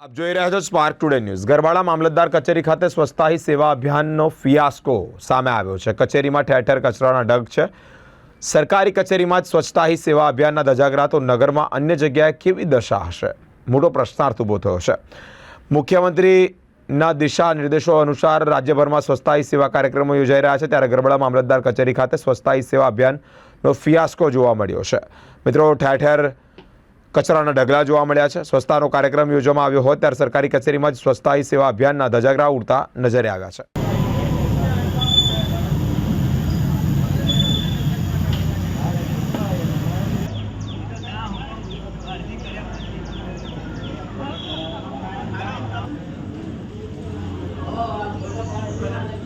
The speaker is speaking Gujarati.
આપ જોઈ રહ્યા છો સ્પાર્ક ટુડે ન્યૂઝ ગરબાડા મામલતદાર કચેરી ખાતે સ્વચ્છતા સેવા અભિયાનનો ફિયાસ્કો સામે આવ્યો છે. કચેરીમાં ઠેર ઠેર કચરાના ઢગ છે. સરકારી કચેરીમાં જ સ્વચ્છતા સેવા અભિયાનના ધજાગરા તો નગરમાં અન્ય જગ્યાએ કેવી દશા હશે? મોટો પ્રશ્નાર્થ ઊભો થયો છે. મુખ્યમંત્રીના દિશા નિર્દેશો અનુસાર રાજ્યભરમાં સ્વચ્છતા હી સેવા કાર્યક્રમો યોજાઈ રહ્યા છે. ત્યારે ગરબડા મામલતદાર કચેરી ખાતે સ્વચ્છતા સેવા અભિયાનનો ફિયાસ્કો જોવા મળ્યો છે. મિત્રો, ઠેર ઠેર કચરાના ઢગલા જોવા મળ્યા છે સ્વચ્છતાનો કાર્યક્રમ યોજવામાં આવ્યો હોય ત્યારે સરકારી કચેરીમાં જ સ્વચ્છતા સેવા અભિયાનના ધજાગરા ઉડતા નજરે આવ્યા છે Thank you.